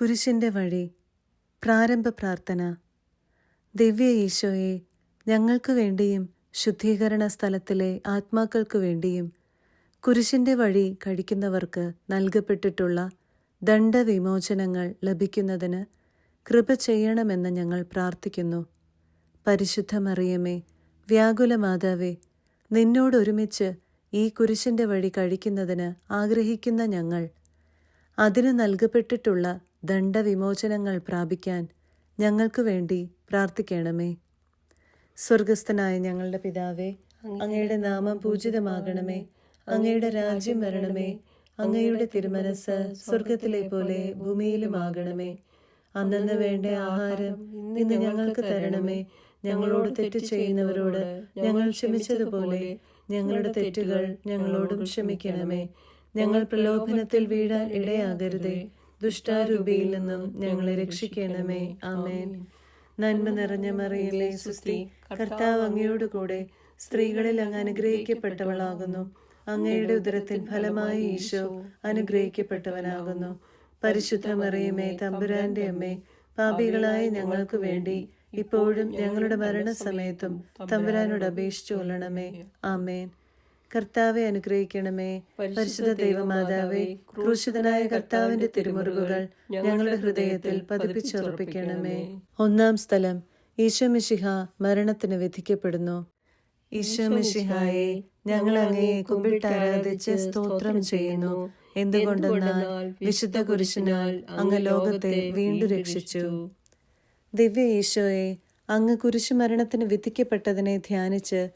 കുരിശിന്റെ വഴി പ്രാരംഭ പ്രാർത്ഥന. ദിവ്യ ഈശോയെ ഞങ്ങൾക്ക് വേണ്ടിയും ശുദ്ധീകരണ സ്ഥലത്തിലെ ആത്മാക്കൾക്ക് വേണ്ടിയും കുരിശിന്റെ വഴി കഴിക്കുന്നവർക്ക് നൽകപ്പെട്ടിട്ടുള്ള ദണ്ഡവിമോചനങ്ങൾ ലഭിക്കുന്നതിന് കൃപ ചെയ്യണമെന്ന് ഞങ്ങൾ പ്രാർത്ഥിക്കുന്നു. പരിശുദ്ധ മറിയമേ വ്യാകുല മാതാവേ നിന്നോടൊരുമിച്ച് ഈ കുരിശിന്റെ വഴി കഴിക്കുന്നതിന് ആഗ്രഹിക്കുന്ന ഞങ്ങൾ അതിന് നൽകപ്പെട്ടിട്ടുള്ള ദണ്ഡവിമോചനങ്ങൾ പ്രാപിക്കാൻ ഞങ്ങൾക്ക് വേണ്ടി പ്രാർത്ഥിക്കണമേ. സ്വർഗസ്ഥനായ ഞങ്ങളുടെ പിതാവേ അങ്ങയുടെ നാമം പൂജിതമാകണമേ. അങ്ങയുടെ രാജ്യം വരണമേ. അങ്ങയുടെ തിരുമനസ് സ്വർഗത്തിലെ പോലെ ഭൂമിയിലും ആകണമേ അന്നു വേണ്ട ആഹാരം ഇന്ന് ഞങ്ങൾക്ക് തരണമേ. ഞങ്ങളോട് തെറ്റ് ചെയ്യുന്നവരോട് ഞങ്ങൾ ക്ഷമിച്ചതുപോലെ ഞങ്ങളുടെ തെറ്റുകൾ ഞങ്ങളോടും ക്ഷമിക്കണമേ. ഞങ്ങൾ പ്രലോഭനത്തിൽ വീഴാൻ ഇടയാകരുതേ. ദുഷ്ടാരൂപിയിൽ നിന്നും ഞങ്ങളെ രക്ഷിക്കണമേ. ആമേൻ. നന്മ നിറഞ്ഞ മറിയിലെ സുസ്തി കർത്താവ് അങ്ങയോട് കൂടെ സ്ത്രീകളിൽ അങ്ങ് അനുഗ്രഹിക്കപ്പെട്ടവളാകുന്നു. അങ്ങയുടെ ഉദരത്തിൽ ഫലമായി ഈശോ അനുഗ്രഹിക്കപ്പെട്ടവനാകുന്നു. പരിശുദ്ധ മറിയമേ തമ്പുരാന്റെ അമ്മേ പാപികളായ ഞങ്ങൾക്ക് വേണ്ടി ഇപ്പോഴും ഞങ്ങളുടെ മരണസമയത്തും തമ്പുരാനോട് അപേക്ഷിച്ചു കൊള്ളണമേ. ആമേൻ. കർത്താവെ അനുഗ്രഹിക്കണമേ. പരിശുദ്ധ ദൈവമാതാവേ ക്രൂശിതനായ കർത്താവിന്റെ തിരുമുറിവുകൾ ഞങ്ങളുടെ ഹൃദയത്തിൽ പതിപ്പിച്ചുറപ്പിക്കണമേ. ഒന്നാം സ്ഥലം ഈശോമിഷിഹ മരണത്തിന് വിധിക്കപ്പെടുന്നു. ഈശോമിഷിഹായെ ഞങ്ങൾ അങ്ങയെ കുമ്പിട്ട് ആരാധിച്ച് സ്തോത്രം ചെയ്യുന്നു. എന്തുകൊണ്ടെന്നാൽ വിശുദ്ധ കുരിശിനാൽ അങ്ങ് ലോകത്തെ വീണ്ടും രക്ഷിച്ചു. ദിവ്യ ഈശോയെ അങ്ങ് കുരിശുമരണത്തിന് വിധിക്കപ്പെട്ടതിനെ ധ്യാനിച്ച്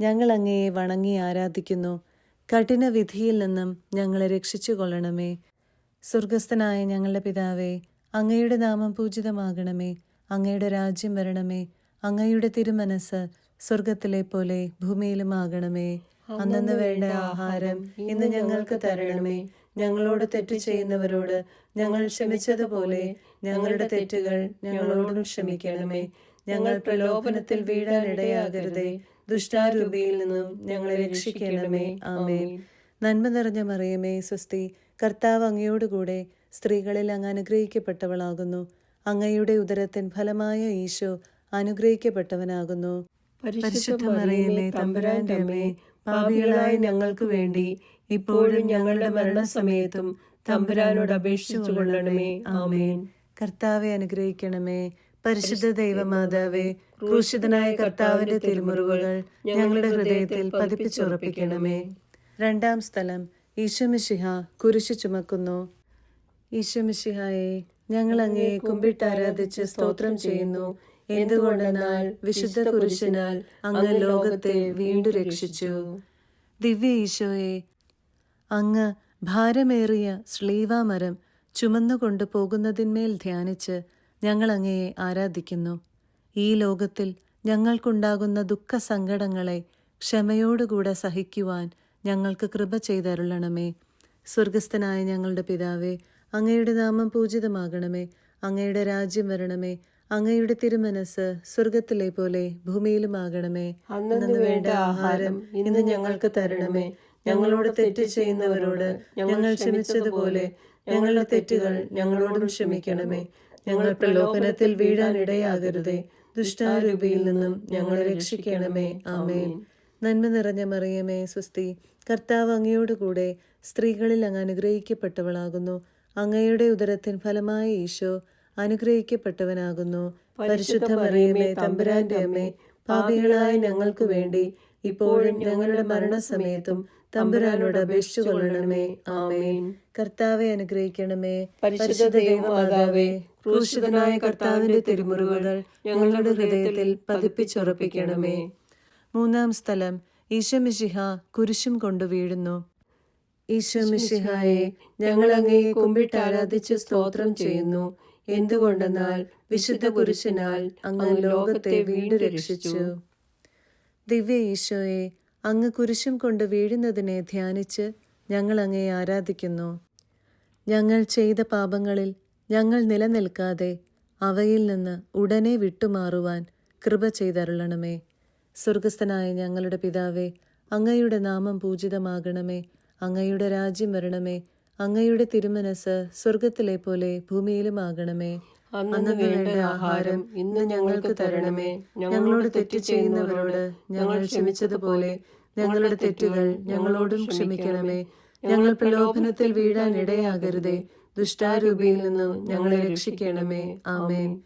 ഞങ്ങൾ അങ്ങയെ വണങ്ങി ആരാധിക്കുന്നു. കഠിന വിധിയിൽ നിന്നും ഞങ്ങളെ രക്ഷിച്ചു കൊള്ളണമേ സ്വർഗസ്ഥനായ ഞങ്ങളുടെ പിതാവേ അങ്ങയുടെ നാമം പൂജിതമാകണമേ. അങ്ങയുടെ രാജ്യം വരണമേ. അങ്ങയുടെ തിരുമനസ് സ്വർഗത്തിലെ പോലെ ഭൂമിയിലുമാകണമേ അന്നന്ന് വേണ്ട ആഹാരം ഇന്ന് ഞങ്ങൾക്ക് തരണമേ. ഞങ്ങളോട് തെറ്റ് ചെയ്യുന്നവരോട് ഞങ്ങൾ ക്ഷമിച്ചതുപോലെ ഞങ്ങളുടെ തെറ്റുകൾ ഞങ്ങളോടും ക്ഷമിക്കണമേ. ഞങ്ങൾ പ്രലോഭനത്തിൽ വീഴാൻ ഇടയാകരുതേ. ദുഷ്ടാരൂപിയിൽ നിന്നും ഞങ്ങളെ രക്ഷിക്കണമേ. ആമേൻ. നന്മ നിറഞ്ഞ മറിയമേ സ്വസ്തി. കർത്താവ് അങ്ങയോടുകൂടെ സ്ത്രീകളിൽ അങ്ങ് അനുഗ്രഹിക്കപ്പെട്ടവളാകുന്നു. അങ്ങയുടെ ഉദരത്തിൻ ഫലമായ ഈശോ അനുഗ്രഹിക്കപ്പെട്ടവനാകുന്നു. പരിശുദ്ധ മറിയമേ തമ്പുരാന്റെ അമ്മേ പാപികളായ ഞങ്ങൾക്ക് വേണ്ടി ഇപ്പോഴും ഞങ്ങളുടെ മരണസമയത്തും തമ്പുരാനോട് അപേക്ഷിച്ചു കൊള്ളണമേ ആമേൻ. കർത്താവെ അനുഗ്രഹിക്കണമേ. പരിശുദ്ധ ദൈവമാതാവേ ക്രൂശിതനായ കർത്താവിന്റെ തിരുമുറുകൾ ഞങ്ങളുടെ ഹൃദയത്തിൽ പതിപ്പിച്ചുറപ്പിക്കണമേ. രണ്ടാം സ്ഥലം ഈശമിഷിഹ കുരിശു ചുമക്കുന്നു. ഈശോമിശിഹായെ ഞങ്ങൾ അങ്ങയെ കുമ്പിട്ട് ആരാധിച്ച് സ്തോത്രം ചെയ്യുന്നു. എന്തുകൊണ്ടെന്നാൽ വിശുദ്ധ കുരിശിനാൽ അങ്ങ് ലോകത്തെ വീണ്ടും രക്ഷിച്ചു. ദിവ്യ ഈശോയെ അങ്ങ് ഭാരമേറിയ ശ്ലീവാമരം ചുമന്നുകൊണ്ട് പോകുന്നതിന്മേൽ ധ്യാനിച്ച് ഞങ്ങൾ അങ്ങയെ ആരാധിക്കുന്നു. ഈ ലോകത്തിൽ ഞങ്ങൾക്കുണ്ടാകുന്ന ദുഃഖ സങ്കടങ്ങളെ ക്ഷമയോടുകൂടെ സഹിക്കുവാൻ ഞങ്ങൾക്ക് കൃപ ചെയ്തരുളണമേ. സ്വർഗസ്ഥനായ ഞങ്ങളുടെ പിതാവേ അങ്ങയുടെ നാമം പൂജിതമാകണമേ. അങ്ങയുടെ രാജ്യം വരണമേ. അങ്ങയുടെ തിരുമനസ് സ്വർഗത്തിലെ പോലെ ഭൂമിയിലുമാകണമേ. അന്നു വേണ്ട ആഹാരം ഇന്ന് ഞങ്ങൾക്ക് തരണമേ. ഞങ്ങളോട് തെറ്റ് ചെയ്യുന്നവരോട് ഞങ്ങൾ ക്ഷമിച്ചതുപോലെ ഞങ്ങളുടെ തെറ്റുകൾ ഞങ്ങളോടും ക്ഷമിക്കണമേ. ഞങ്ങൾ പ്രലോഭനത്തിൽ വീഴാൻ ഇടയാകരുതേ. ദുഷ്ടാരൂപിയിൽ നിന്നും ഞങ്ങളെ രക്ഷിക്കണമേ. ആമേൻ. നന്മ നിറഞ്ഞ മറിയമേ സുസ്തി കർത്താവ് അങ്ങയോടുകൂടെ സ്ത്രീകളിൽ അങ്ങ് അനുഗ്രഹിക്കപ്പെട്ടവളാകുന്നു. അങ്ങയുടെ ഉദരത്തിൻ ഫലമായ ഈശോ അനുഗ്രഹിക്കപ്പെട്ടവനാകുന്നു. പരിശുദ്ധ മറിയമേ തമ്പുരാന്റെ അമ്മേ പാപികളായ ഞങ്ങൾക്ക് വേണ്ടി ഇപ്പോഴും ഞങ്ങളുടെ മരണസമയത്തും തമ്പുരാനോട് അപേക്ഷിച്ചു കൊള്ളണമേ. ആമേൻ. കർത്താവെ അനുഗ്രഹിക്കണമേ. പരിശുദ്ധ ദൈവമാതാവേ ക്രൂശിതനായ കർത്താവിന്റെ തിരുമുറിവുകൾ ഞങ്ങളുടെ ഹൃദയത്തിൽ പതിപ്പിച്ചുറപ്പിക്കണമേ. മൂന്നാം സ്ഥലം ഈശമിശിഹ കുരിശും കൊണ്ടു വീഴുന്നു. ഈശമിശിഹായെ ഞങ്ങൾ അങ്ങയെ കുമ്പിട്ട് ആരാധിച്ച് സ്തോത്രം ചെയ്യുന്നു. എന്തുകൊണ്ടെന്നാൽ വിശുദ്ധ കുരിശിനാൽ അങ്ങ് ലോകത്തെ വീണ്ടും രക്ഷിച്ചു. ദിവ്യ ഈശോയെ അങ്ങ് കുരിശും കൊണ്ട് വീഴുന്നതിനെ ധ്യാനിച്ച് ഞങ്ങൾ അങ്ങയെ ആരാധിക്കുന്നു. ഞങ്ങൾ ചെയ്ത പാപങ്ങളിൽ ഞങ്ങൾ നിലനിൽക്കാതെ അവയിൽ നിന്ന് ഉടനെ വിട്ടുമാറുവാൻ കൃപ ചെയ്തരുളണമേ. സ്വർഗസ്ഥനായ ഞങ്ങളുടെ പിതാവേ അങ്ങയുടെ നാമം പൂജിതമാകണമേ. അങ്ങയുടെ രാജ്യം വരണമേ. അങ്ങയുടെ തിരുമനസ് സ്വർഗത്തിലെ പോലെ ഭൂമിയിലും ആകണമേ. അന്ന് വേണ്ട ആഹാരം ഇന്ന് ഞങ്ങൾക്ക് തരണമേ. ഞങ്ങളോട് തെറ്റ് ചെയ്യുന്നവരോട് ഞങ്ങൾ ക്ഷമിച്ചതുപോലെ ഞങ്ങളുടെ തെറ്റുകൾ ഞങ്ങളോടും ക്ഷമിക്കണമേ. ഞങ്ങൾ പ്രലോഭനത്തിൽ വീഴാൻ ഇടയാകരുതേ. ദുഷ്ടാരൂപിയിൽ നിന്നും ഞങ്ങളെ രക്ഷിക്കണമേ. ആമേൻ.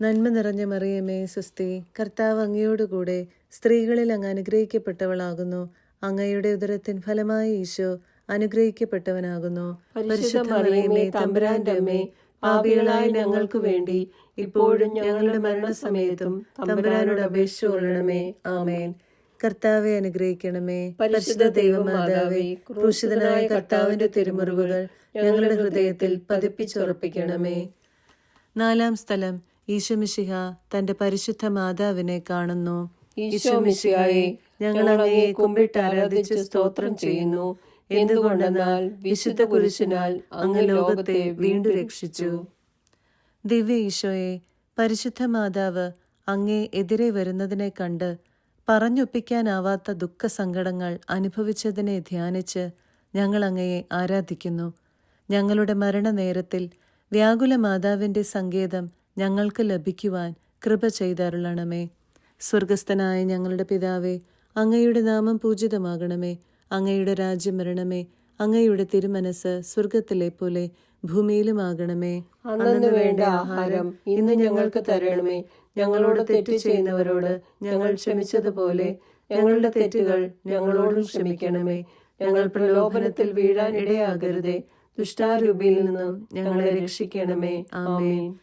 നന്മ നിറഞ്ഞ മറിയമേ സുസ്തി കർത്താവ് അങ്ങയോടുകൂടെ സ്ത്രീകളിൽ അങ്ങ് അനുഗ്രഹിക്കപ്പെട്ടവളാകുന്നു. അങ്ങയുടെ ഉദരത്തിൻ ഫലമായ ഈശോ അനുഗ്രഹിക്കപ്പെട്ടവനാകുന്നു. തമ്പുരാന്റെ അമ്മേ പാപികളായ ഞങ്ങൾക്ക് വേണ്ടി ഇപ്പോഴും ഞങ്ങളുടെ മരണസമയത്തും തമ്പുരാനോട് അപേക്ഷ കൊള്ളണമേ. ആമേൻ. കർത്താവെ അനുഗ്രഹിക്കണമേ. പരിശുദ്ധ ദൈവമാതാവേ ക്രൂശിതനായ കർത്താവിന്റെ തിരുമുറിവുകൾ ഞങ്ങളുടെ ഹൃദയത്തിൽ പതിപ്പിച്ചുറപ്പിക്കണമേ. നാലാം സ്ഥലം ഈശോമിശിഹ തന്റെ പരിശുദ്ധ മാതാവിനെ കാണുന്നു. ഈശോമിശിഹായി ഞങ്ങൾ അങ്ങയെ കുമ്പിട്ട് ആരാധിച്ച് സ്തോത്രം ചെയ്യുന്നു. എന്തുകൊണ്ടെന്നാൽ വിശുദ്ധ കുരിശിനാൽ അങ്ങ് ലോകത്തെ വീണ്ടും രക്ഷിച്ചു. ദിവ്യ ഈശോയെ പരിശുദ്ധ മാതാവ് അങ്ങേ എതിരെ വരുന്നതിനെ കണ്ട് പറഞ്ഞൊപ്പിക്കാനാവാത്ത ദുഃഖസങ്കടങ്ങൾ അനുഭവിച്ചതിനെ ധ്യാനിച്ച് ഞങ്ങൾ അങ്ങയെ ആരാധിക്കുന്നു. ഞങ്ങളുടെ മരണനേരത്തിൽ വ്യാകുല മാതാവിന്റെ സങ്കേതം ഞങ്ങൾക്ക് ലഭിക്കുവാൻ കൃപ ചെയ്തരുളണമേ. സ്വർഗസ്ഥനായ ഞങ്ങളുടെ പിതാവേ അങ്ങയുടെ നാമം പൂജിതമാകണമേ. അങ്ങയുടെ രാജ്യം വരണമേ. അങ്ങയുടെ തിരുമനസ് സ്വർഗത്തിലെ പോലെ ഭൂമിയിലുമാകണമേ. അന്നു വേണ്ട ആഹാരം ഇന്ന് ഞങ്ങൾക്ക് തരണമേ. ഞങ്ങളോട് തെറ്റ് ചെയ്യുന്നവരോട് ഞങ്ങൾ ക്ഷമിച്ചതുപോലെ ഞങ്ങളുടെ തെറ്റുകൾ ഞങ്ങളോടും ക്ഷമിക്കണമേ. ഞങ്ങൾ പ്രലോഭനത്തിൽ വീഴാൻ ഇടയാകരുതേ. ദുഷ്ടാരൂപിയിൽ നിന്നും ഞങ്ങളെ രക്ഷിക്കണമേ. ആമേൻ.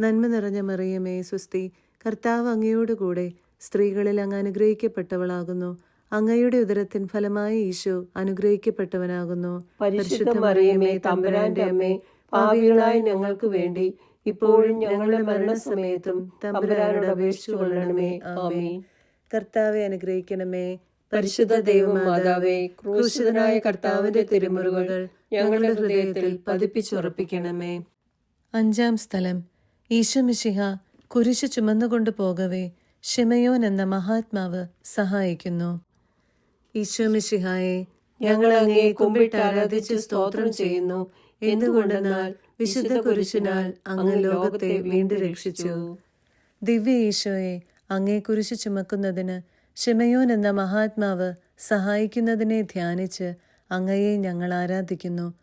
നന്മ നിറഞ്ഞ മറിയമേ സുസ്തി കർത്താവ് അങ്ങയോടുകൂടെ സ്ത്രീകളിൽ അങ്ങ് അനുഗ്രഹിക്കപ്പെട്ടവളാകുന്നു. അങ്ങയുടെ ഉദരത്തിൻ ഫലമായി ഈശോ അനുഗ്രഹിക്കപ്പെട്ടവനാകുന്നു. പരിശുദ്ധ മറിയമേ തമ്പുരാന്റെ അമ്മേ ഞങ്ങൾക്ക് വേണ്ടി ഇപ്പോഴും ഞങ്ങളുടെ മരണസമയത്തും തമ്പുരാനോട് അപേക്ഷിച്ചു കൊള്ളണമേ. ആമേൻ. കർത്താവെ അനുഗ്രഹിക്കണമേ. പരിശുദ്ധ ദൈവമാതാവേ ക്രൂശിതനായ കർത്താവിന്റെ തിരുമുറിവുകൾ ഞങ്ങളുടെ ഹൃദയത്തിൽ പതിപ്പിച്ചുറപ്പിക്കണമേ. അഞ്ചാം സ്ഥലം. ഈശമിശിഹ കുരിശ് ചുമന്നുകൊണ്ട് പോകവേ ഷിമയോൻ എന്ന മഹാത്മാവ് സഹായിക്കുന്നു. ഈശോമിശിഹായെ ഞങ്ങൾ അങ്ങയെ കുമ്പിട്ട് ആരാധിച്ച് സ്തോത്രം ചെയ്യുന്നു. എന്തുകൊണ്ടെന്നാൽ വിശുദ്ധ കുരിശിനാൽ അങ്ങ് ലോകത്തെ വീണ്ടും രക്ഷിച്ചു. ദിവ്യ ഈശോയെ അങ്ങേ കുരിശ് ചുമക്കുന്നതിന് ഷിമയോൻ എന്ന മഹാത്മാവ് സഹായിക്കുന്നതിനെ ധ്യാനിച്ച് അങ്ങയെ ഞങ്ങൾ ആരാധിക്കുന്നു.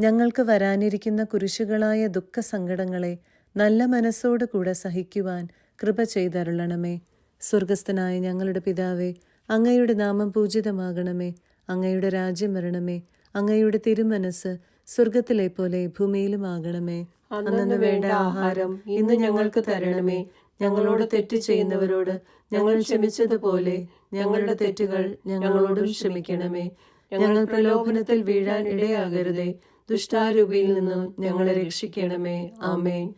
ഞങ്ങൾക്ക് വരാനിരിക്കുന്ന കുരിശുകളായ ദുഃഖസങ്കടങ്ങളെ നല്ല മനസ്സോടു കൂടെ സഹിക്കുവാൻ കൃപ ചെയ്തരുളണമേ. സ്വർഗസ്ഥനായ ഞങ്ങളുടെ പിതാവേ അങ്ങയുടെ നാമം പൂജിതമാകണമേ. അങ്ങയുടെ രാജ്യം വരണമേ. അങ്ങയുടെ തിരുമനസ് സ്വർഗത്തിലെ പോലെ ഭൂമിയിലും ആകണമേ. അന്നു വേണ്ട ആഹാരം ഇന്ന് ഞങ്ങൾക്ക് തരണമേ. ഞങ്ങളോട് തെറ്റ് ചെയ്യുന്നവരോട് ഞങ്ങൾ ക്ഷമിച്ചതുപോലെ ഞങ്ങളുടെ തെറ്റുകൾ ഞങ്ങളോടും ക്ഷമിക്കണമേ. ഞങ്ങൾ പ്രലോഭനത്തിൽ വീഴാൻ ഇടയാകരുതേ. ദുഷ്ടാരൂപിയിൽ നിന്നും ഞങ്ങളെ രക്ഷിക്കണമേ. ആമേൻ.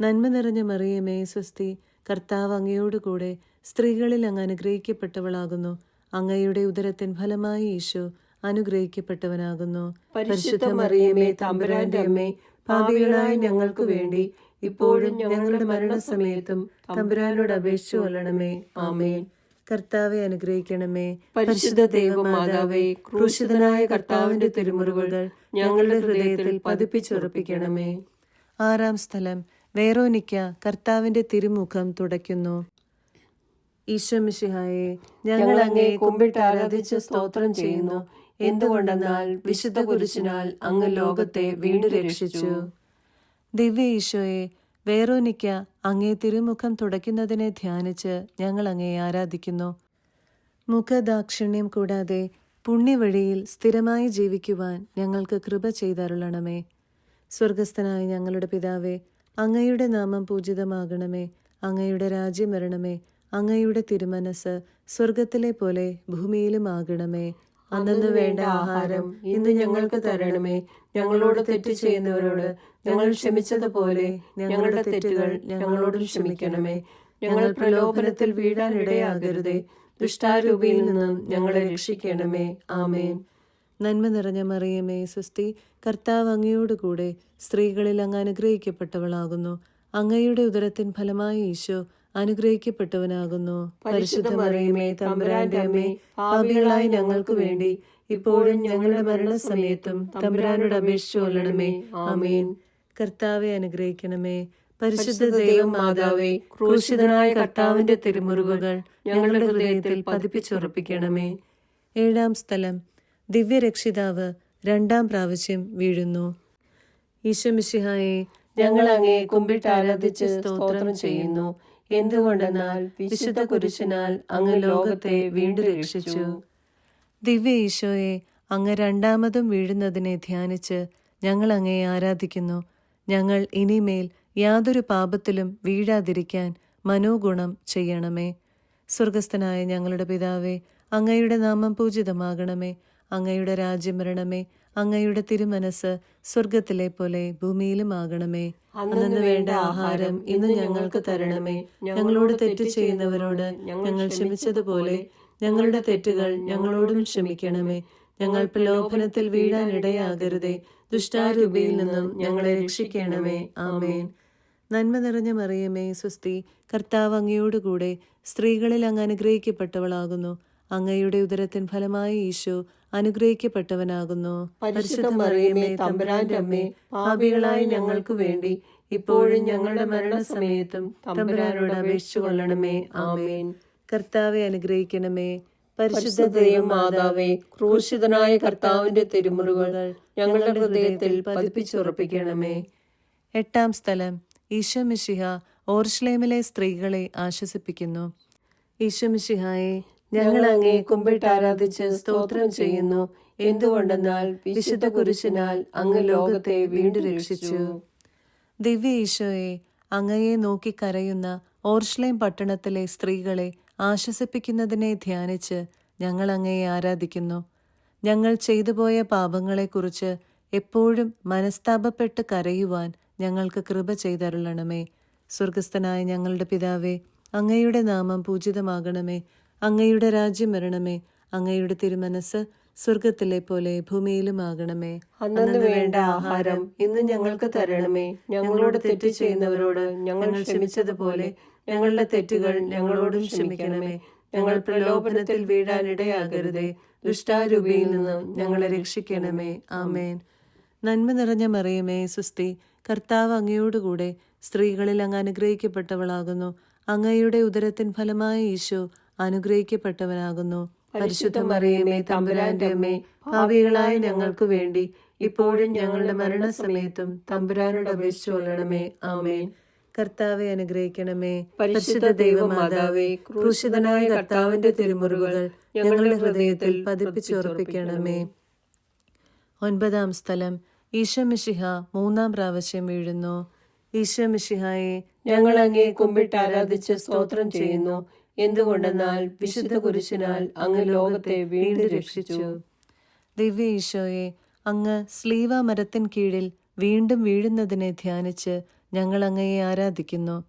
നന്മ നിറഞ്ഞ മറിയമേ സ്വസ്തി. കർത്താവ് അങ്ങയോടുകൂടെ സ്ത്രീകളിൽ അങ്ങ് അനുഗ്രഹിക്കപ്പെട്ടവളാകുന്നു. അങ്ങയുടെ ഉദരത്തിൻ ഫലമായി ഈശോ അനുഗ്രഹിക്കപ്പെട്ടവനാകുന്നു. പരിശുദ്ധ മറിയമേ തമ്പുരാന്റെ അമ്മേ പാപികളായ ഞങ്ങൾക്ക് വേണ്ടി ഇപ്പോഴും ഞങ്ങളുടെ മരണസമയത്തും തമ്പുരാനോട് അപേക്ഷിച്ചു കൊള്ളണമേ. ആമേൻ. കർത്താവെ അനുഗ്രഹിക്കണമേ. പരിശുദ്ധ ദൈവമാതാവേ ക്രൂശിതനായ കർത്താവിന്റെ തിരുമുറിവുകൾ ഞങ്ങളുടെ ഹൃദയത്തിൽ പതിപ്പിച്ചുറപ്പിക്കണമേ. ആറാം സ്ഥലം വേറോനിക്ക കർത്താവിന്റെ തിരുമുഖം തുടയ്ക്കുന്നു. ഈശ്വമിഷിഹായെ ഞങ്ങൾ അങ്ങേ കുമ്പിട്ട് ആരാധിച്ച് സ്തോത്രം ചെയ്യുന്നു. എന്തുകൊണ്ടെന്നാൽ വിശുദ്ധ കുരിശിനാൽ അങ്ങ് ലോകത്തെ വീണ്ടും രക്ഷിച്ചു. ദിവ്യ ഈശോയെ വേറോനിക്ക അങ്ങേ തിരുമുഖം തുടയ്ക്കുന്നതിനെ ധ്യാനിച്ച് ഞങ്ങൾ അങ്ങേ ആരാധിക്കുന്നു. മുഖദാക്ഷിണ്യം കൂടാതെ പുണ്യവഴിയിൽ സ്ഥിരമായി ജീവിക്കുവാൻ ഞങ്ങൾക്ക് കൃപ ചെയ്തരുളണമേ. സ്വർഗസ്ഥനായ ഞങ്ങളുടെ പിതാവേ അങ്ങയുടെ നാമം പൂജിതമാകണമേ. അങ്ങയുടെ രാജ്യം വരണമേ അങ്ങയുടെ തിരുമനസ് സ്വർഗത്തിലെ പോലെ ഭൂമിയിലുമാകണമേ അന്നു വേണ്ട ആഹാരം? ഇന്ന് ഞങ്ങൾക്ക് തരണമേ. ഞങ്ങളോട് തെറ്റ് ചെയ്യുന്നവരോട് ഞങ്ങൾ ക്ഷമിച്ചതുപോലെ ഞങ്ങളുടെ തെറ്റുകൾ ഞങ്ങളോട് ക്ഷമിക്കണമേ. ഞങ്ങൾ പ്രലോഭനത്തിൽ വീഴാൻ ഇടയാകരുതേ ദുഷ്ടാരൂപിയിൽ നിന്നും ഞങ്ങളെ രക്ഷിക്കണമേ. ആമേൻ. നന്മ നിറഞ്ഞ മറിയമേ സുസ്തി കർത്താവ് അങ്ങയോടുകൂടെ സ്ത്രീകളിൽ അങ്ങ് അനുഗ്രഹിക്കപ്പെട്ടവളാകുന്നു. അങ്ങയുടെ ഉദരത്തിൻ ഫലമായ ഈശോ അനുഗ്രഹിക്കപ്പെട്ടവനാകുന്നു. പരിശുദ്ധമറിയുമേ തമ്പുരാന്റെ അമ്മേ പാപികളായ ഞങ്ങൾക്ക് വേണ്ടി ഇപ്പോഴും ഞങ്ങളുടെ മരണസമയത്തും തമ്പുരാനോട് അപേക്ഷിച്ചു കൊള്ളണമേ ആമേൻ. കർത്താവെ അനുഗ്രഹിക്കണമേ. പരിശുദ്ധ ദൈവം മാതാവേ ക്രൂശിതനായ കർത്താവിന്റെ തിരുമുറിവുകൾ ഞങ്ങളുടെ ഹൃദയത്തിൽ പതിപ്പിച്ചുറപ്പിക്കണമേ. ഏഴാം സ്ഥലം. ദിവ്യരക്ഷിതാവ് രണ്ടാം പ്രാവശ്യം വീഴുന്നു. ഈശോമിശിഹായെ ഞങ്ങൾ അങ്ങേ കുമ്പിട്ട് ആരാധിച്ച് സ്തോത്രം ചെയ്യുന്നു. എന്തുകൊണ്ടെന്നാൽ വിശുദ്ധ കുരിശിനാൽ അങ്ങ് ലോകത്തെ വീണ്ടും രക്ഷിച്ചു. ദിവ്യ ഈശോയെ അങ്ങ് രണ്ടാമതും വീഴുന്നതിനെ ധ്യാനിച്ച് ഞങ്ങൾ അങ്ങയെ ആരാധിക്കുന്നു. ഞങ്ങൾ ഇനിമേൽ യാതൊരു പാപത്തിലും വീഴാതിരിക്കാൻ മനോഗുണം ചെയ്യണമേ. സ്വർഗസ്ഥനായ ഞങ്ങളുടെ പിതാവേ അങ്ങയുടെ നാമം പൂജിതമാകണമേ. അങ്ങയുടെ രാജ്യം വരണമേ. അങ്ങയുടെ തിരുമനസ് സ്വർഗത്തിലെ പോലെ ഭൂമിയിലും ആകണമേ. അന്നു വേണ്ട ആഹാരം ഇന്ന് ഞങ്ങൾക്ക് തരണമേ. ഞങ്ങളോട് തെറ്റ് ചെയ്യുന്നവരോട് ഞങ്ങൾ ക്ഷമിച്ചതുപോലെ ഞങ്ങളുടെ തെറ്റുകൾ ഞങ്ങളോടും ക്ഷമിക്കണമേ. ഞങ്ങൾ പ്രലോഭനത്തിൽ വീഴാൻ ഇടയാകരുതേ. ദുഷ്ടാരൂപിയിൽ നിന്നും ഞങ്ങളെ രക്ഷിക്കണമേ. ആമേൻ. നന്മ നിറഞ്ഞ മറിയമേ സുസ്തി കർത്താവ് അങ്ങയോടുകൂടെ സ്ത്രീകളിൽ അങ്ങ് അനുഗ്രഹിക്കപ്പെട്ടവളാകുന്നു. അങ്ങയുടെ ഉദരത്തിൻ ഫലമായി ഈശോ അനുഗ്രഹിക്കപ്പെട്ടവനാകുന്നു. പരിശുദ്ധ മറിയമേ തമ്പുരാന്റെ അമ്മേ പാപികളായ ഞങ്ങൾക്ക് വേണ്ടി ഇപ്പോഴും ഞങ്ങളുടെ മരണസമയത്തും തമ്പുരാനോട് അപേക്ഷിച്ചു കൊള്ളണമേ. ആമേൻ. കർത്താവെ അനുഗ്രഹിക്കണമേ. പരിശുദ്ധ ദൈവം മാതാവേ ക്രൂശിതനായ കർത്താവിന്റെ തിരുമുറുകൾ ഞങ്ങളുടെ ഹൃദയത്തിൽ പതിപ്പിച്ചുറപ്പിക്കണമേ. എട്ടാം സ്ഥലം ഈശോ മിശിഹ ഓർഷ്ലേമിലെ സ്ത്രീകളെ ആശ്വസിപ്പിക്കുന്നു. ഈശോ മിശിഹായെ ഞങ്ങൾ അങ്ങേ കുമ്പിട്ട് ആരാധിച്ച് സ്തോത്രം ചെയ്യുന്നു. എന്തുകൊണ്ടെന്നാൽ വിശുദ്ധ കുരിശിനാൽ അങ്ങ് ലോകത്തെ വീണ്ടും രക്ഷിച്ചു. ദിവ്യ ഈശോയെ അങ്ങയെ നോക്കി കരയുന്ന ഓർഷ്ലേം പട്ടണത്തിലെ സ്ത്രീകളെ ആശ്വസിപ്പിക്കുന്നതിനെ ധ്യാനിച്ച് ഞങ്ങൾ അങ്ങയെ ആരാധിക്കുന്നു. ഞങ്ങൾ ചെയ്തുപോയ പാപങ്ങളെക്കുറിച്ച് എപ്പോഴും മനസ്താപപ്പെട്ട് കരയുവാൻ ഞങ്ങൾക്ക് കൃപ ചെയ്തരുളണമേ. സ്വർഗസ്ഥനായ ഞങ്ങളുടെ പിതാവേ അങ്ങയുടെ നാമം പൂജിതമാകണമേ. അങ്ങയുടെ രാജ്യം വരണമേ. അങ്ങയുടെ തിരുമനസ് സ്വർഗത്തിലെ പോലെ ഭൂമിയിലും ആകണമേ. അന്നു വേണ്ട ആഹാരം ഇന്ന് ഞങ്ങൾക്ക് തരണമേ. ഞങ്ങളോട് തെറ്റ് ചെയ്യുന്നവരോട് ഞങ്ങൾ ക്ഷമിച്ചതുപോലെ ഞങ്ങളുടെ തെറ്റുകൾ ഞങ്ങളോടും ക്ഷമിക്കണമേ. ഞങ്ങൾ പ്രലോഭനത്തിൽ വീഴാനിടയാകരുതേ ദുഷ്ടാരൂപിയിൽ നിന്നും ഞങ്ങളെ രക്ഷിക്കണമേ. ആമേൻ. നന്മ നിറഞ്ഞ മറിയമേ സുസ്തി. കർത്താവ് അങ്ങയോടുകൂടെ സ്ത്രീകളിൽ അങ്ങ് അനുഗ്രഹിക്കപ്പെട്ടവളാകുന്നു. അങ്ങയുടെ ഉദരത്തിൻ ഫലമായ ഈശോ അനുഗ്രഹിക്കപ്പെട്ടവനാകുന്നു. പരിശുദ്ധ മറിയമേ തമ്പുരാന്റെ അമ്മേ ഭാവികളായ ഞങ്ങൾക്ക് വേണ്ടി ഇപ്പോഴും ഞങ്ങളുടെ മരണസമയത്തും തമ്പുരാനോട് അപേക്ഷിച്ചു കൊള്ളണമേ. ആമേൻ. കർത്താവെ അനുഗ്രഹിക്കണമേ. പരിശുദ്ധ ദൈവമാതാവേ ക്രൂശിതനായ കർത്താവിന്റെ തിരുമുറിവുകൾ ഞങ്ങളുടെ ഹൃദയത്തിൽ പതിപ്പിച്ചുറപ്പിക്കണമേ ഒൻപതാം സ്ഥലം ഈശോമിഷിഹ മൂന്നാം പ്രാവശ്യം വീഴുന്നു. ഈശോമിഷിഹായെ ഞങ്ങൾ അങ്ങേ കുമ്പിട്ട് ആരാധിച്ച് സ്തോത്രം ചെയ്യുന്നു. എന്തുകൊണ്ടെന്നാൽ വിശുദ്ധ കുരിശിനാൽ അങ്ങ് ലോകത്തെ വീണ്ടും രക്ഷിച്ചു. ദിവ്യ ഈശോയെ അങ്ങ് സ്ലീവ മരത്തിൻ കീഴിൽ വീണ്ടും വീഴുന്നതിനെ ധ്യാനിച്ച് ഞങ്ങൾ അങ്ങയെ ആരാധിക്കുന്നു.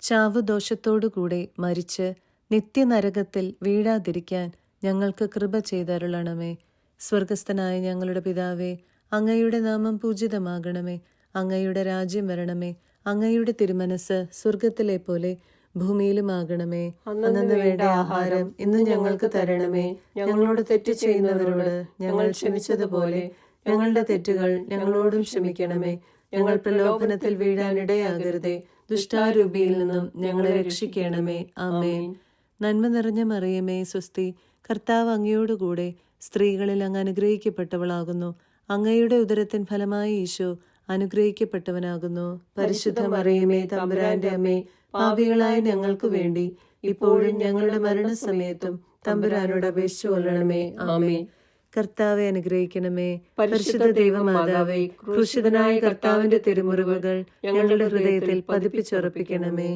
ചാവുദോഷത്തോടുകൂടെ മരിച്ച് നിത്യനരകത്തിൽ വീഴാതിരിക്കാൻ ഞങ്ങൾക്ക് കൃപ ചെയ്തരുളണമേ. സ്വർഗസ്ഥനായ ഞങ്ങളുടെ പിതാവേ അങ്ങയുടെ നാമം പൂജിതമാകണമേ. അങ്ങയുടെ രാജ്യം വരണമേ. അങ്ങയുടെ തിരുമനസ് സ്വർഗത്തിലെ പോലെ ഭൂമിയിലുമാകണമേ. അന്നു വേണ്ട ആഹാരം ഇന്ന് ഞങ്ങൾക്ക് തരണമേ. ഞങ്ങളോട് തെറ്റ് ചെയ്യുന്നവരോട് ഞങ്ങൾ ക്ഷമിച്ചതുപോലെ ഞങ്ങളുടെ തെറ്റുകൾ ഞങ്ങളോടും ക്ഷമിക്കണമേ. ഞങ്ങൾ പ്രലോഭനത്തിൽ വീഴാനിടയാകരുതേ ദുഷ്ടാരൂപിയിൽ നിന്നും ഞങ്ങളെ രക്ഷിക്കണമേ. ആമേൻ. നന്മ നിറഞ്ഞ മറിയമേ സ്വസ്തി. കർത്താവ് അങ്ങയോടുകൂടെ സ്ത്രീകളിൽ അങ്ങ് അനുഗ്രഹിക്കപ്പെട്ടവളാകുന്നു. അങ്ങയുടെ ഉദരത്തിൻ ഫലമായി ഈശോ അനുഗ്രഹിക്കപ്പെട്ടവനാകുന്നു. പരിശുദ്ധ മറിയമേ തമ്പുരാന്റെ അമ്മേ പാപികളായ ഞങ്ങൾക്ക് വേണ്ടി ഇപ്പോഴും ഞങ്ങളുടെ മരണസമയത്തും തമ്പുരാനോട് അപേക്ഷിച്ചു കൊള്ളണമേ. ആമേ കർത്താവെ അനുഗ്രഹിക്കണമേ. പരിശുദ്ധ ദൈവമാതാവേ ക്രൂശിതനായ കർത്താവിന്റെ തിരുമുറിവുകൾ ഞങ്ങളുടെ ഹൃദയത്തിൽ പതിപ്പിച്ചുറപ്പിക്കണമേ.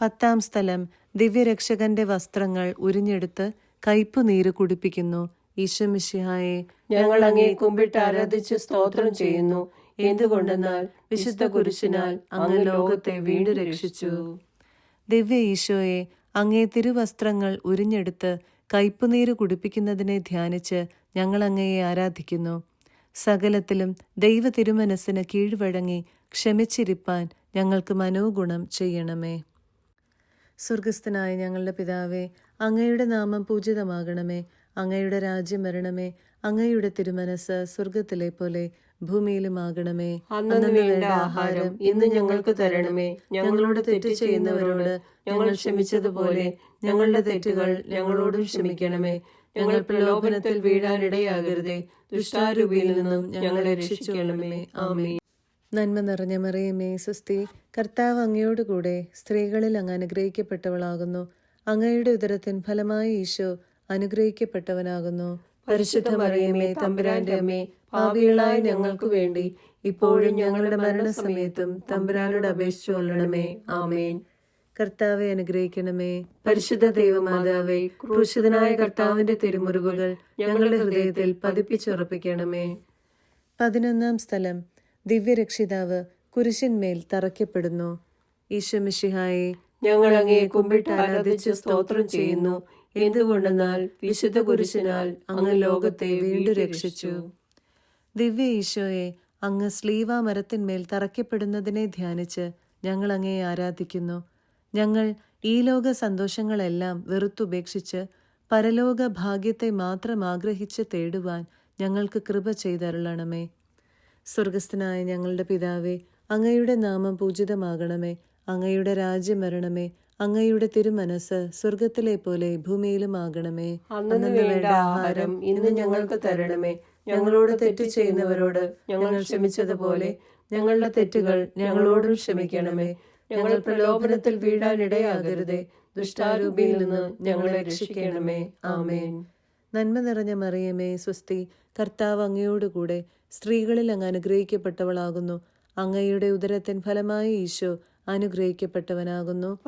പത്താം സ്ഥലം ദിവ്യരക്ഷകന്റെ വസ്ത്രങ്ങൾ ഉരിഞ്ഞെടുത്ത് കയ്പ് നീര് കുടിപ്പിക്കുന്നു ഈശ്വമിഷിഹായെ ഞങ്ങൾ അങ്ങേ കുമ്പിട്ട് ആരാധിച്ച് സ്തോത്രം ചെയ്യുന്നു. എന്തുകൊണ്ടെന്നാൽ വിശുദ്ധ കുരിശിനാൽ അങ്ങ് ലോകത്തെ വീണ്ടും രക്ഷിച്ചു. ദിവ്യ ഈശോയെ അങ്ങേ തിരുവസ്ത്രങ്ങൾ ഉരിഞ്ഞെടുത്ത് കയ്പുനീര് കുടിപ്പിക്കുന്നതിനെ ധ്യാനിച്ച് ഞങ്ങൾ അങ്ങയെ ആരാധിക്കുന്നു. സകലത്തിലും ദൈവ തിരുമനസ്സിന് കീഴ്വഴങ്ങി ക്ഷമിച്ചിരിപ്പാൻ ഞങ്ങൾക്ക് മനോഗുണം ചെയ്യണമേ. സ്വർഗസ്ഥനായ ഞങ്ങളുടെ പിതാവേ അങ്ങയുടെ നാമം പൂജിതമാകണമേ. അങ്ങയുടെ രാജ്യം വരണമേ. അങ്ങയുടെ തിരുമനസ് സ്വർഗത്തിലെ പോലെ ഭൂമിയിലുമാകണമേ. അന്നു വേണ്ട ആഹാരം ഇന്ന് ഞങ്ങൾക്ക് തരണമേ. ഞങ്ങളോട് തെറ്റ് ചെയ്യുന്നവരോട് ഞങ്ങൾ ക്ഷമിച്ചതുപോലെ ഞങ്ങളുടെ തെറ്റുകൾ ഞങ്ങളോടും ക്ഷമിക്കണമേ. ഞങ്ങൾ പ്രലോഭനത്തിൽ വീഴാനിടയാകരുതേ. ദുഷ്ടാരൂപിയിൽ നിന്നും ഞങ്ങളെ രക്ഷിക്കണമേ. ആമേ നന്മ നിറഞ്ഞ മറിയമേ സുസ്തി കർത്താവ് അങ്ങയോടുകൂടെ സ്ത്രീകളിൽ അങ്ങ് അനുഗ്രഹിക്കപ്പെട്ടവളാകുന്നു. അങ്ങയുടെ ഉദരത്തിൻ ഫലമായ ഈശോ അനുഗ്രഹിക്കപ്പെട്ടവനാകുന്നു. പരിശുദ്ധ മറിയമേ തമ്പുരാന്റെ അമ്മേ പാപികളായ ഞങ്ങൾക്ക് വേണ്ടി ഇപ്പോഴും ഞങ്ങളുടെ മരണസമയത്തും തമ്പുരാനോട് അപേക്ഷിച്ചു കൊള്ളണമേ ആമേൻ. കർത്താവെ അനുഗ്രഹിക്കണമേ. പരിശുദ്ധ ദൈവമാതാവേ ക്രൂശിതനായ കർത്താവിന്റെ തിരുമുറുകൾ ഞങ്ങളുടെ ഹൃദയത്തിൽ പതിപ്പിച്ചുറപ്പിക്കണമേ. പതിനൊന്നാം സ്ഥലം. ദിവ്യരക്ഷിതാവ് കുരിശിന്മേൽ തറയ്ക്കപ്പെടുന്നു. ഈശ്വമിഷിഹായി ഞങ്ങൾ അങ്ങയെ കുമ്പിട്ട് ആരാധിച്ച് സ്തോത്രം ചെയ്യുന്നു. എന്തുകൊണ്ടെന്നാൽ വിശുദ്ധ കുരിശിനാൽ അങ്ങ് ലോകത്തെ വീണ്ടും രക്ഷിച്ചു. ദിവ്യ ഈശോയെ അങ്ങ് സ്ലീവ മരത്തിന്മേൽ തറയ്ക്കപ്പെടുന്നതിനെ ധ്യാനിച്ച് ഞങ്ങൾ അങ്ങയെ ആരാധിക്കുന്നു. ഞങ്ങൾ ഈ ലോക സന്തോഷങ്ങളെല്ലാം വെറുത്തുപേക്ഷിച്ച് പരലോക ഭാഗ്യത്തെ മാത്രം ആഗ്രഹിച്ച് തേടുവാൻ ഞങ്ങൾക്ക് കൃപ ചെയ്തരുളണമേ. സ്വർഗസ്ഥനായ ഞങ്ങളുടെ പിതാവേ അങ്ങയുടെ നാമം പൂജിതമാകണമേ. അങ്ങയുടെ രാജ്യം വരണമേ. അങ്ങയുടെ തിരുമനസ് സ്വർഗത്തിലെ പോലെ ഭൂമിയിലുമാകണമേ. അന്നു വേണ്ട ആഹാരം ഇന്ന് ഞങ്ങൾക്ക് തരണമേ. ഞങ്ങളോട് തെറ്റ് ചെയ്യുന്നവരോട് ഞങ്ങൾ ക്ഷമിച്ചതുപോലെ ഞങ്ങളുടെ തെറ്റുകൾ ഞങ്ങളോടും ക്ഷമിക്കണമേ. ഞങ്ങൾ പ്രലോഭനത്തിൽ വീഴാനിടയാകരുതേ. ദുഷ്ടാരൂപിയിൽ നിന്ന് ഞങ്ങളെ രക്ഷിക്കണമേ. ആമേൻ. നന്മ നിറഞ്ഞ മറിയമേ സ്വസ്തി. കർത്താവ് അങ്ങയോടുകൂടെ സ്ത്രീകളിൽ അങ്ങ് അനുഗ്രഹിക്കപ്പെട്ടവളാകുന്നു. അങ്ങയുടെ ഉദരത്തിൻ ഫലമായ ഈശോ അനുഗ്രഹിക്കപ്പെട്ടവനാകുന്നു.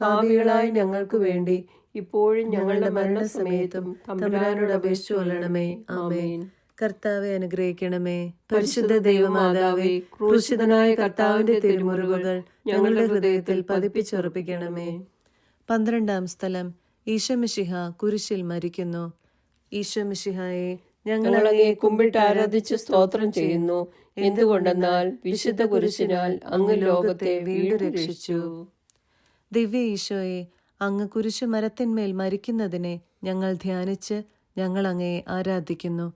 പാപികളായ ഞങ്ങൾക്ക് വേണ്ടി ഇപ്പോഴും ഞങ്ങളുടെ മരണസമയത്തും തമ്പുരാനോട് അപേക്ഷിച്ചു കൊള്ളണമേ. ആമേൻ. കർത്താവെ അനുഗ്രഹിക്കണമേ. പരിശുദ്ധ ദൈവമാതാവെ ക്രൂശിതനായ കർത്താവിന്റെ തിരുമുറിവുകൾ ഞങ്ങളുടെ ഹൃദയത്തിൽ പതിപ്പിച്ചുറപ്പിക്കണമേ. പന്ത്രണ്ടാം സ്ഥലം ഈശമിഷിഹ കുരിശിൽ മരിക്കുന്നു. ഈശോമിഷിഹായെ ഞങ്ങൾ അങ്ങേ കുമ്പിട്ട് ആരാധിച്ച് സ്തോത്രം ചെയ്യുന്നു. എന്തുകൊണ്ടെന്നാൽ വിശുദ്ധ കുരിശിനാൽ അങ്ങ് ലോകത്തെ വീട് രക്ഷിച്ചു ദിവ്യ ഈശോയെ അങ്ങ് കുരിശു മരത്തിന്മേൽ മരിക്കുന്നതിനെ ഞങ്ങൾ ധ്യാനിച്ച് ഞങ്ങൾ അങ്ങയെ ആരാധിക്കുന്നു.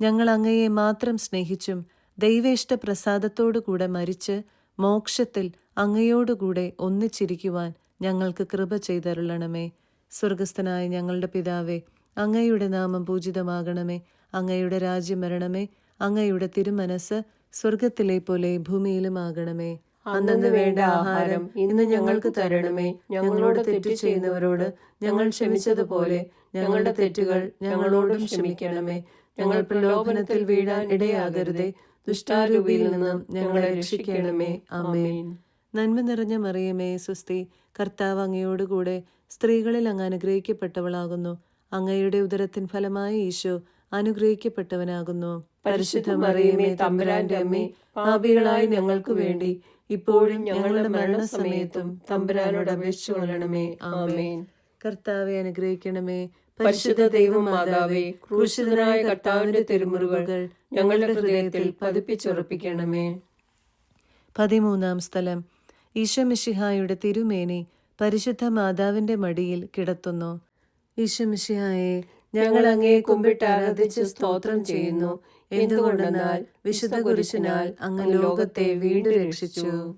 ഞങ്ങൾ അങ്ങയെ മാത്രം സ്നേഹിച്ചും ദൈവേഷ്ട പ്രസാദത്തോടുകൂടെ മരിച്ച് മോക്ഷത്തിൽ അങ്ങയോടുകൂടെ ഒന്നിച്ചിരിക്കുവാൻ ഞങ്ങൾക്ക് കൃപ ചെയ്തരുളണമേ. സ്വർഗസ്ഥനായ ഞങ്ങളുടെ പിതാവേ അങ്ങയുടെ നാമം പൂജിതമാകണമേ. അങ്ങയുടെ രാജ്യം വരണമേ. അങ്ങയുടെ തിരുമനസ് സ്വർഗത്തിലെ പോലെ ഭൂമിയിലും ആകണമേ അന്നു വേണ്ട ആഹാരം ഇന്ന് ഞങ്ങൾക്ക് തരണമേ. ഞങ്ങളോട് തെറ്റ് ചെയ്യുന്നവരോട് ഞങ്ങൾ ക്ഷമിച്ചതുപോലെ ഞങ്ങളുടെ തെറ്റുകൾ ഞങ്ങളോടും ക്ഷമിക്കണമേ. ഞങ്ങൾ പ്രലോഭനത്തിൽ വീഴാൻ ഇടയാകരുതേ. ദുഷ്ടാരൂപിയിൽ നിന്നും ഞങ്ങളെ രക്ഷിക്കണമേ. ആമേൻ. നന്മ നിറഞ്ഞ മറിയമേ സുസ്തി. കർത്താവ് അങ്ങയോടുകൂടെ സ്ത്രീകളിൽ അങ്ങ് അനുഗ്രഹിക്കപ്പെട്ടവളാകുന്നു. അങ്ങയുടെ ഉദരത്തിൻ ഫലമായി ഈശോ അനുഗ്രഹിക്കപ്പെട്ടവനാകുന്നു. പരിശുദ്ധ മറിയമേ തമ്പുരാന്റെ അമ്മേ പാപികളായി ഞങ്ങൾക്ക് വേണ്ടി ഇപ്പോഴും ഞങ്ങളുടെ മരണസമയത്തും തമ്പുരാനോട് അപേക്ഷിച്ചു കൊള്ളണമേ. ആമേൻ. കർത്താവെ അനുഗ്രഹിക്കണമേ. പരിശുദ്ധ ദൈവമാതാവേ ക്രൂശിതനായ കർത്താവിന്റെ തിരുമുറിവുകൾ ഞങ്ങളുടെ ഹൃദയത്തിൽ പതിപ്പിച്ചുറപ്പിക്കണമേ. പതിമൂന്നാം സ്ഥലം. ഈശോ മിഷിഹായുടെ തിരുമേനി പരിശുദ്ധ മാതാവിന്റെ മടിയിൽ കിടത്തുന്നു. ഈശോമിഷിഹായെ ഞങ്ങൾ അങ്ങേ കുമ്പിട്ട് ആരാധിച്ച് സ്തോത്രം ചെയ്യുന്നു. എന്തുകൊണ്ടെന്നാൽ വിശുദ്ധ കുരിശിനാൽ അങ്ങ് ലോകത്തെ വീണ്ടും രക്ഷിച്ചു.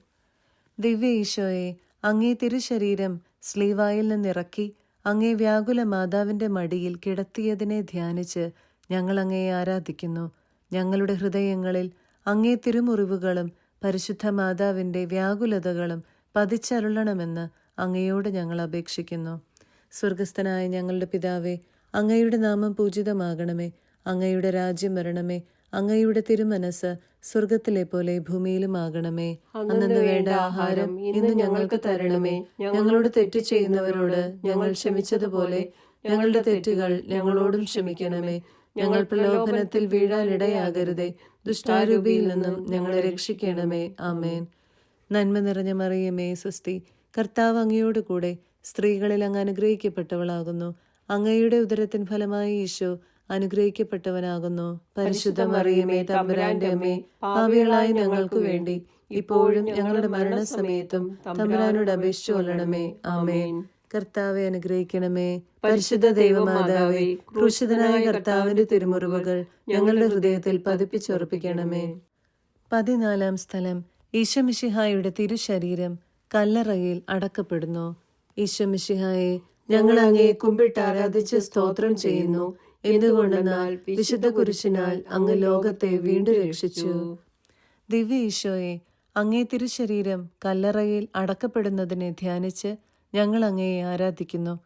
ദിവ്യ ഈശോയെ അങ്ങേ തിരുശരീരം സ്ലീവായിൽ നിന്നിറക്കി അങ്ങേ വ്യാകുല മാതാവിന്റെ മടിയിൽ കിടത്തിയതിനെ ധ്യാനിച്ച് ഞങ്ങൾ അങ്ങയെ ആരാധിക്കുന്നു. ഞങ്ങളുടെ ഹൃദയങ്ങളിൽ അങ്ങേ തിരുമുറിവുകളും പരിശുദ്ധ മാതാവിന്റെ വ്യാകുലതകളും പതിച്ചരുളണമെന്ന് അങ്ങയോട് ഞങ്ങൾ അപേക്ഷിക്കുന്നു. സ്വർഗസ്ഥനായ ഞങ്ങളുടെ പിതാവേ അങ്ങയുടെ നാമം പൂജിതമാകണമേ. അങ്ങയുടെ രാജ്യം വരണമേ. അങ്ങയുടെ തിരുമനസ് സ്വർഗത്തിലെ പോലെ ഭൂമിയിലും ആകണമേ. അന്നു വേണ്ട ആഹാരം ഇന്ന് ഞങ്ങൾക്ക് തരണമേ. ഞങ്ങളോട് തെറ്റ് ചെയ്യുന്നവരോട് ഞങ്ങൾ ക്ഷമിച്ചതുപോലെ ഞങ്ങളുടെ തെറ്റുകൾ ഞങ്ങളോടും ക്ഷമിക്കണമേ. ഞങ്ങൾ പ്രലോഭനത്തിൽ വീഴാനിടയാകരുതേ ദുഷ്ടാരൂപിയിൽ നിന്നും ഞങ്ങളെ രക്ഷിക്കണമേ. ആമേൻ. നന്മ നിറഞ്ഞ മറിയമേ സുസ്തി കർത്താവ് അങ്ങയോട് കൂടെ സ്ത്രീകളിൽ അങ്ങ് അനുഗ്രഹിക്കപ്പെട്ടവളാകുന്നു. അങ്ങയുടെ ഉദരത്തിൻ ഫലമായി ഈശോ അനുഗ്രഹിക്കപ്പെട്ടവനാകുന്നു. പരിശുദ്ധ മറിയമേ തമ്പുരാന്റെ അമ്മേ ഭാവികളായി ഞങ്ങൾക്ക് വേണ്ടി ഇപ്പോഴും ഞങ്ങളുടെ മരണസമയത്തും തമ്പുരാനോട് അപേക്ഷിച്ചു കൊള്ളണമേ. ആമേൻ. കർത്താവെ അനുഗ്രഹിക്കണമേ. പരിശുദ്ധ ദൈവമാതാവേ ക്രൂശിതനായ കർത്താവിന്റെ തിരുമുറിവുകൾ ഞങ്ങളുടെ ഹൃദയത്തിൽ പതിപ്പിച്ചുറപ്പിക്കണമേ. പതിനാലാം സ്ഥലം ഈശമിഷിഹായുടെ തിരുശരീരം കല്ലറയിൽ അടക്കപ്പെടുന്നു. ഈശമിഷിഹായെ ഞങ്ങൾ അങ്ങേ കുമ്പിട്ട് ആരാധിച്ച് സ്തോത്രം ചെയ്യുന്നു. എന്തുകൊണ്ടെന്നാൽ വിശുദ്ധ കുരിശിനാൽ അങ്ങ് ലോകത്തെ വീണ്ടും രക്ഷിച്ചു. ദിവ്യ ഈശോയെ അങ്ങേ തിരുശരീരം കല്ലറയിൽ അടക്കപ്പെടുന്നതിനെ ധ്യാനിച്ച് ഞങ്ങൾ അങ്ങയെ ആരാധിക്കുന്നു.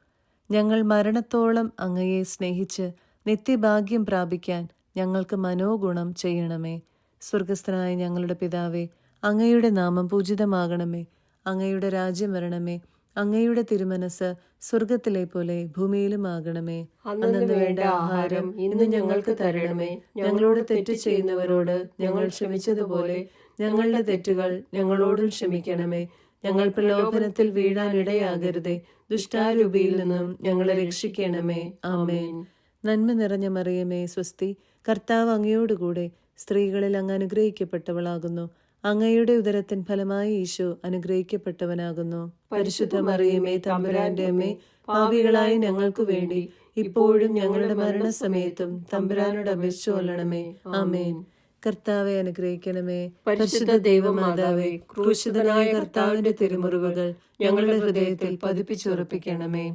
ഞങ്ങൾ മരണത്തോളം അങ്ങയെ സ്നേഹിച്ച് നിത്യഭാഗ്യം പ്രാപിക്കാൻ ഞങ്ങൾക്ക് മനോഗുണം ചെയ്യണമേ. സ്വർഗസ്ഥനായ ഞങ്ങളുടെ പിതാവേ അങ്ങയുടെ നാമം പൂജിതമാകണമേ. അങ്ങയുടെ രാജ്യം വരണമേ. അങ്ങയുടെ തിരുമനസ് സ്വർഗത്തിലെ പോലെ ഭൂമിയിലുമാകണമേ. അന്നു വേണ്ട ആഹാരം ഇന്ന് ഞങ്ങൾക്ക് തരണമേ. ഞങ്ങളോട് തെറ്റ് ചെയ്യുന്നവരോട് ഞങ്ങൾ ക്ഷമിച്ചതുപോലെ ഞങ്ങളുടെ തെറ്റുകൾ ഞങ്ങളോടും ക്ഷമിക്കണമേ. ഞങ്ങൾ പ്രലോഭനത്തിൽ വീഴാനിടയാകരുതേ ദുഷ്ടാരൂപിയിൽ നിന്നും ഞങ്ങളെ രക്ഷിക്കണമേ. ആമേൻ. നന്മ നിറഞ്ഞ മറിയമേ സ്വസ്തി. കർത്താവ് അങ്ങയോടുകൂടെ സ്ത്രീകളിൽ അങ്ങ് അനുഗ്രഹിക്കപ്പെട്ടവളാകുന്നു. അങ്ങയുടെ ഉദരത്തിൻ ഫലമായി ഈശോ അനുഗ്രഹിക്കപ്പെട്ടവനാകുന്നു. പരിശുദ്ധ മറിയമേ തമ്പുരാന്റെ അമ്മേ പാപികളായ ഞങ്ങൾക്കു വേണ്ടി ഇപ്പോഴും ഞങ്ങളുടെ മരണസമയത്തും തമ്പുരാനോട് അപേക്ഷിച്ചു കൊള്ളണമേ. ആമേൻ. കർത്താവെ അനുഗ്രഹിക്കണമേ. പരിശുദ്ധ ദൈവമാതാവേ ക്രൂശിതനായ കർത്താവിന്റെ തിരുമുറിവുകൾ ഞങ്ങളുടെ ഹൃദയത്തിൽ പതിപ്പിച്ചുറപ്പിക്കണമേ.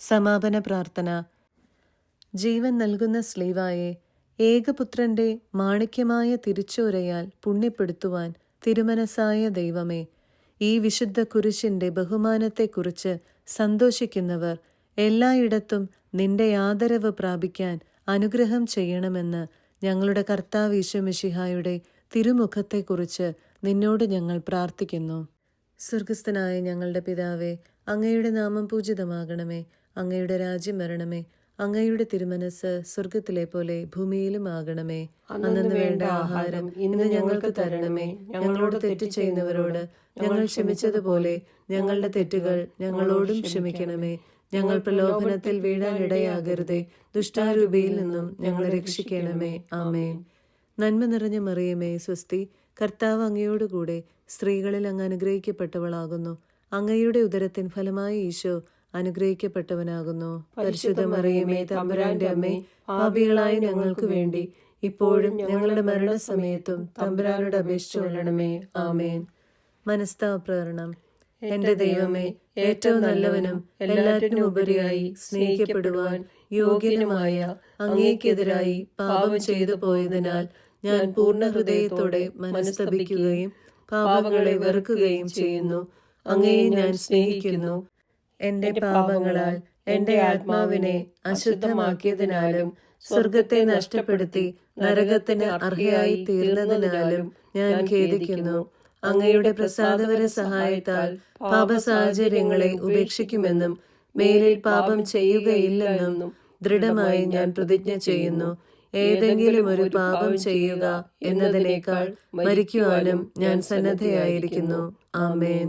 സമാപന പ്രാർത്ഥന. ജീവൻ നൽകുന്ന സ്ലീവായെ ഏകപുത്രന്റെ മാണിക്യമായ തിരിച്ചോരയാൽ പുണ്യപ്പെടുത്തുവാൻ തിരുമനസായ ദൈവമേ ഈ വിശുദ്ധ കുരിശിന്റെ ബഹുമാനത്തെക്കുറിച്ച് സന്തോഷിക്കുന്നവർ എല്ലായിടത്തും നിന്റെ ആദരവ് പ്രാപിക്കാൻ അനുഗ്രഹം ചെയ്യണമെന്ന് ഞങ്ങളുടെ കർത്താവ് ഈശ്വമിഷിഹായുടെ തിരുമുഖത്തെക്കുറിച്ച് നിന്നോട് ഞങ്ങൾ പ്രാർത്ഥിക്കുന്നു. സ്വർഗസ്ഥനായ ഞങ്ങളുടെ പിതാവേ അങ്ങയുടെ നാമം പൂജിതമാകണമേ അങ്ങയുടെ രാജ്യം വരണമേ അങ്ങയുടെ തിരുമനസ് സ്വർഗത്തിലെ പോലെ ഭൂമിയിലും ആകണമേ. അന്നു വേണ്ട ആഹാരം ഇന്ന് ഞങ്ങൾക്ക് തരണമേ. ഞങ്ങളോട് തെറ്റ് ചെയ്യുന്നവരോട് ഞങ്ങൾ ക്ഷമിച്ചതുപോലെ ഞങ്ങളുടെ തെറ്റുകൾ ഞങ്ങളോടും ക്ഷമിക്കണമേ. ഞങ്ങൾ പ്രലോഭനത്തിൽ വീഴാനിടയാകരുതേ. ദുഷ്ടാരൂപിയിൽ നിന്നും ഞങ്ങളെ രക്ഷിക്കണമേ. ആമേൻ. നന്മ നിറഞ്ഞ മറിയമേ സ്വസ്തി. കർത്താവ് അങ്ങയോടുകൂടെ സ്ത്രീകളിൽ അങ്ങ് അനുഗ്രഹിക്കപ്പെട്ടവളാകുന്നു. അങ്ങയുടെ ഉദരത്തിൻ ഫലമായ ഈശോ അനുഗ്രഹിക്കപ്പെട്ടവനാകുന്നു. പരിശുദ്ധ മറിയമേ തമ്പുരാന്റെ അമ്മേ പാപികളായ ഞങ്ങൾക്ക് വേണ്ടി ഇപ്പോഴും ഞങ്ങളുടെ മരണസമയത്തും തമ്പുരാനോട് അപേക്ഷിച്ചു കൊള്ളണമേ. ആമേൻ. മനസ്താവ പ്രകരണം എന്റെ ദൈവമേ ഏറ്റവും നല്ലവനും എല്ലാറ്റിനും ഉപരിയായി സ്നേഹിക്കപ്പെടുവാൻ യോഗ്യനുമായ അങ്ങേക്കെതിരായി പാപം ചെയ്തു പോയതിനാൽ ഞാൻ പൂർണ ഹൃദയത്തോടെ മനസ്തപിക്കുകയും പാപങ്ങളെ വെറുക്കുകയും ചെയ്യുന്നു. അങ്ങയെ ഞാൻ സ്നേഹിക്കുന്നു. എന്റെ പാപങ്ങളാൽ എന്റെ ആത്മാവിനെ അശുദ്ധമാക്കിയതിനാലും സ്വർഗത്തെ നഷ്ടപ്പെടുത്തി നരകത്തിന് അർഹയായി തീർന്നതിനാലും ഞാൻ ഖേദിക്കുന്നു. അങ്ങയുടെ പ്രസാദവര സഹായത്താൽ പാപ സാഹചര്യങ്ങളെ ഉപേക്ഷിക്കുമെന്നും മേലിൽ പാപം ചെയ്യുകയില്ലെന്നും ദൃഢമായി ഞാൻ പ്രതിജ്ഞ ചെയ്യുന്നു. ഏതെങ്കിലും ഒരു പാപം ചെയ്യുക എന്നതിനേക്കാൾ മരിക്കുവാനും ഞാൻ സന്നദ്ധയായിരിക്കുന്നു. ആമേൻ.